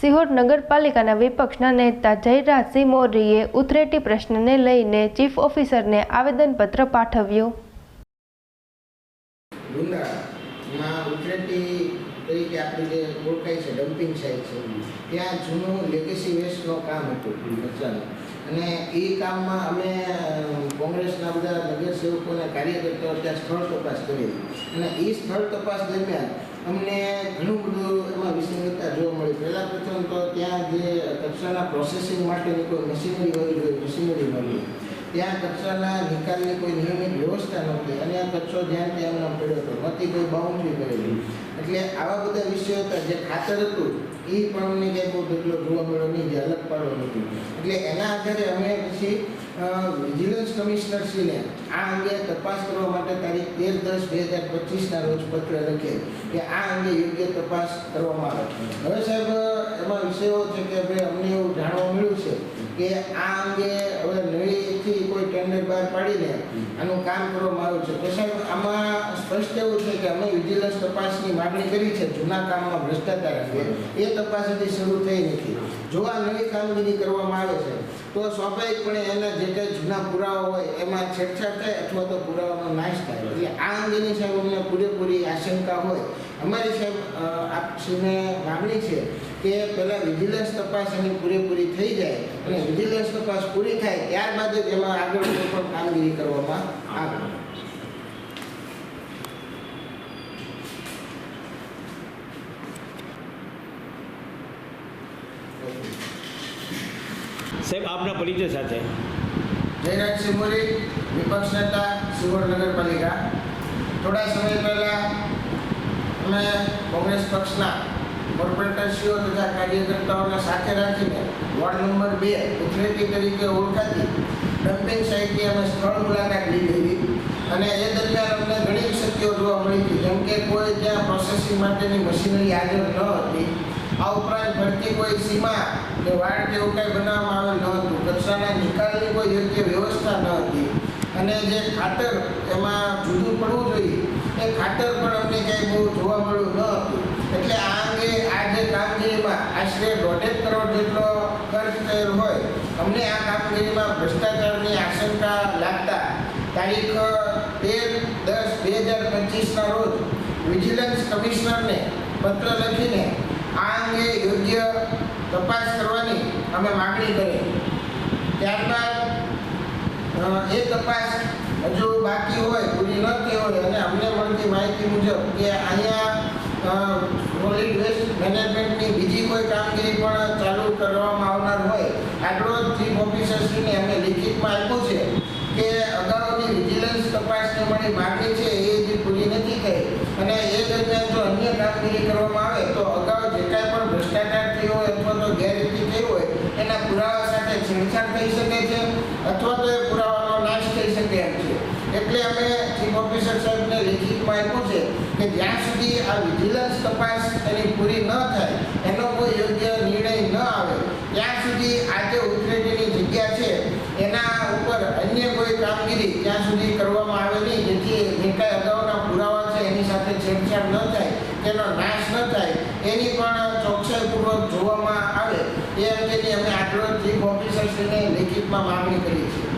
સિહોર નગરપાલિકાના વિપક્ષના નેતા જયરાજસિંહ મોરીએ ઉથરેટી પ્રશ્નને લઈને ચીફ ઓફિસરને આવેદનપત્ર પાઠવ્યું. તરીકે આપણી જે ઓળખાય છે ડમ્પિંગ સાઇટ છે, ત્યાં જૂનું લેગેસી વેસ્ટનું કામ હતું કચરાનું અને એ કામમાં અમે કોંગ્રેસના બધા નગરસેવકો અને કાર્યકર્તાઓ ત્યાં સ્થળ તપાસ કરી. અને એ સ્થળ તપાસ દરમિયાન અમને ઘણું બધું એમાં વિસંગતતા જોવા મળી. પહેલાં પ્રથમ તો ત્યાં જે કક્ષાના પ્રોસેસિંગ માટેની કોઈ મશીનરી હોવી જોઈએ મશીનરી મળી ત્યાં કક્ષાના નિકાલની કોઈ નિયમિત વ્યવસ્થા નહોતી. અને ધ્યાન ત્યાં પડ્યો હતો. નહોતી કોઈ બાઉન્ડ્રી કરેલી. એટલે આવા બધા વિષયો હતા જે ખાતર હતું, એ પણ અમને ક્યાંય બહુ ઢગલો જોવા મળ્યો નહીં, જે અલગ પાડો નથી એટલે એના આધારે અમે પછી વિજિલન્સ કમિશનરશ્રીને આ અંગે તપાસ કરવા માટે તારીખ તેર દસ બે હજાર પચીસના રોજ પત્ર લખે કે આ અંગે યોગ્ય તપાસ કરવામાં આવે. હવે સાહેબ, એમાં વિષયો છે કે ભાઈ અમને એવું જાણવા કે આ અંગે હવે નવીથી કોઈ ટેન્ડર બહાર પાડીને આનું કામ કરવામાં આવ્યું છે. તો સાહેબ આમાં સ્પષ્ટ એવું છે કે અમે વિજિલન્સ તપાસની માગણી કરી છે જૂના કામમાં ભ્રષ્ટાચાર અંગે. એ તપાસ હજી શરૂ થઈ નથી. જો આ નવી કામગીરી કરવામાં આવે છે તો સ્વાભાવિકપણે એના જે કંઈ જૂના પુરાવા હોય એમાં છેડછાડ થાય અથવા તો પુરાવાનો નાશ થાય. એટલે આ અંગેની સાહેબ અમને પૂરેપૂરી આશંકા હોય. અમારી સાહેબ આપશ્રીને માગણી છે કે પહેલાં વિજિલન્સ તપાસ એની પૂરેપૂરી થઈ જાય અને વિજિલન્સ તપાસ પૂરી થાય ત્યારબાદ જ એમાં આગળ કોઈ પણ કામગીરી કરવામાં આવે. સાહેબ આપના પરિચય સાથે. જયરાજ મોરી વિપક્ષ નેતા સુવર્ણ નગરપાલિકા. થોડા સમય પહેલાં અમે કોંગ્રેસ પક્ષના કોર્પોરેટરશ્રીઓ તથા કાર્યકર્તાઓને સાથે રાખીને વોર્ડ નંબર બે ઉથરેટી તરીકે ઓળખાતી ડમ્પિંગ સાઇટની અમે સ્થળ મુલાકાત લીધી અને એ દરમિયાન અમને ઘણી શક્તિઓ જોવા મળી હતી. જેમ કે કોઈ ત્યાં પ્રોસેસિંગ માટેની મશીનરી હાજર ન હતી. આ ઉપરાંત ભરતી કોઈ સીમા કે વાડ કે એવું કંઈ બનાવવામાં આવેલ ન હતું. કચરાના નિકાલની કોઈ યોગ્ય વ્યવસ્થા ન હતી. અને જે ખાતર એમાં જુદું પડવું જોઈએ, એ ખાતર પણ અમને ક્યાંય બહુ જોવા મળ્યું ન હતું. એટલે આ અંગે આ જે કામગીરીમાં આશરે દોઢેક કરોડ જેટલો ખર્ચ થયેલ હોય, અમને આ કામગીરીમાં ભ્રષ્ટાચારની આશંકા લાગતા તારીખ તેર દસ બે હજાર પચીસના રોજ વિજિલન્સ કમિશનરને પત્ર લખીને આ અંગે યોગ્ય તપાસ કરવાની અમે માગણી કરી. ત્યારબાદ એ તપાસ હજુ બાકી હોય, પૂરી ન થઈ હોય અને અમને મળતી માહિતી મુજબ કે અહીંયા સોલિડ વેસ્ટ મેનેજમેન્ટની બીજી કોઈ કામગીરી પણ ચાલુ કરવામાં આવનાર હોય, આટલો જ ચીફ ઓફિસરશ્રીને અમે લિખિતમાં આપ્યું છે કે અગાઉની વિજિલન્સ તપાસની મારી માગણી છે એ હજી પૂરી નથી થઈ. અને એ દરમિયાન જો અન્ય કામગીરી કરવામાં આવે, તો અગાઉ જે કાંઈ પણ ભ્રષ્ટાચાર થયો હોય અથવા તો ગેરરીતિ થઈ હોય, એના પુરાવા સાથે છેડછાડ થઈ શકે છે. એટલે અમે ચીફ ઓફિસર સાહેબને લેખિતમાં આપ્યું છે કે જ્યાં સુધી આ વિજિલન્સ તપાસ એની પૂરી ન થાય, એનો કોઈ યોગ્ય નિર્ણય ન આવે, ત્યાં સુધી આ જે ઉતરેટીની જગ્યા છે, એના ઉપર અન્ય કોઈ કામગીરી ત્યાં સુધી કરવામાં આવે નહીં, જેથી જે કાંઈ અગાઉના પુરાવા છે, એની સાથે છેડછાડ ન થાય, તેનો નાશ ન થાય, એની પણ ચોકસાઈપૂર્વક જોવામાં આવે, એ અંગેની અમે આગ્રહ ચીફ ઓફિસરશ્રીને લેખિતમાં માગણી કરી છે